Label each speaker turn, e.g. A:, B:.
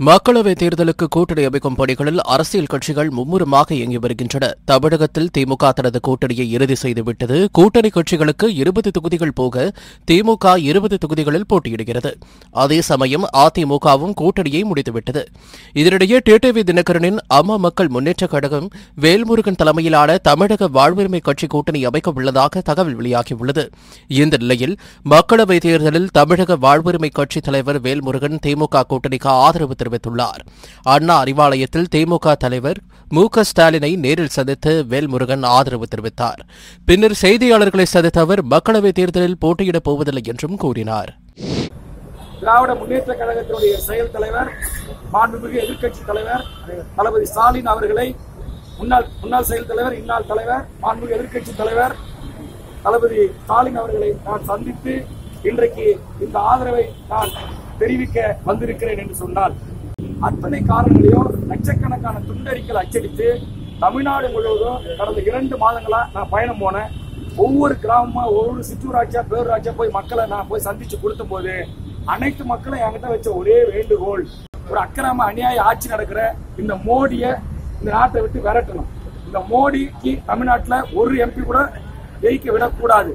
A: மக்களவைத் தேர்தலுக்கு கூட்டணி அமைக்கும் பணிகளில் அரசியல் கட்சிகள் மும்முரமாக இயங்கி வருகின்றன. தமிழகத்தில் திமுக தனது கூட்டணியை இறுதி செய்துவிட்டது. கூட்டணி கட்சிகளுக்கு இருபது தொகுதிகள் போக திமுக இருபது தொகுதிகளில் போட்டியிடுகிறது. அதே சமயம் அதிமுகவும் கூட்டணியை முடித்துவிட்டது. இதனிடையே டிடிவி தினகரனின் அம்மா மக்கள் முன்னேற்றக் கழகம் வேல்முருகன் தலைமையிலான தமிழக வாழ்வுரிமை கட்சி கூட்டணி அமைக்க உள்ளதாக தகவல் வெளியாகியுள்ளது. இந்த நிலையில் மக்களவைத் தேர்தலில் தமிழக வாழ்வுரிமை கட்சித் தலைவர் வேல்முருகன் திமுக கூட்டணிக்கு ஆதரவு தெரிவித்துள்ளார். அண்ணா அறிவாலயத்தில் திமுக தலைவர் மு க ஸ்டாலினை நேரில் சந்தித்து வேல்முருகன் ஆதரவு தெரிவித்தார். பின்னர் செய்தியாளர்களை சந்தித்த அவர் மக்களவைத் தேர்தலில் போட்டியிடப் போவதில்லை என்றும் கூறினார்.
B: திராவிட முன்னேற்ற கழகத்தினுடைய செயல் தலைவர் மாண்புமிகு எதிர்க்கட்சி தலைவர் தளபதி ஸ்டாலின் அவர்களை முன்னாள் முன்னாள் செயல் தலைவர் இந்நாள் தலைவர் மாண்புமிகு எதிர்க்கட்சி தலைவர் தளபதி ஸ்டாலின் அவர்களை நான் சந்தித்து இன்றைக்கு இந்த ஆதரவை நான் தெரிவிக்க வந்திருக்கிறேன் என்று சொன்னால் அத்தனை காரணங்களையும் லட்சக்கணக்கான துண்டறிக்கை அச்சடித்து தமிழ்நாடு முழுவதும் கடந்த இரண்டு மாதங்களா நான் பயணம் போனேன். ஒவ்வொரு கிராமமா ஒவ்வொரு சிற்றூராட்சியா பேரூராட்சியா போய் மக்களை நான் போய் சந்திச்சு கொடுத்த போது அனைத்து மக்களும் என்கிட்ட வச்ச ஒரே வேண்டுகோள் ஒரு அக்கிரம அநியாய ஆட்சி நடக்கிற இந்த மோடிய இந்த நாட்டை விட்டு விரட்டணும். இந்த மோடிக்கு தமிழ்நாட்டில் ஒரு எம்பி கூட ஜெயிக்க விடக்கூடாது.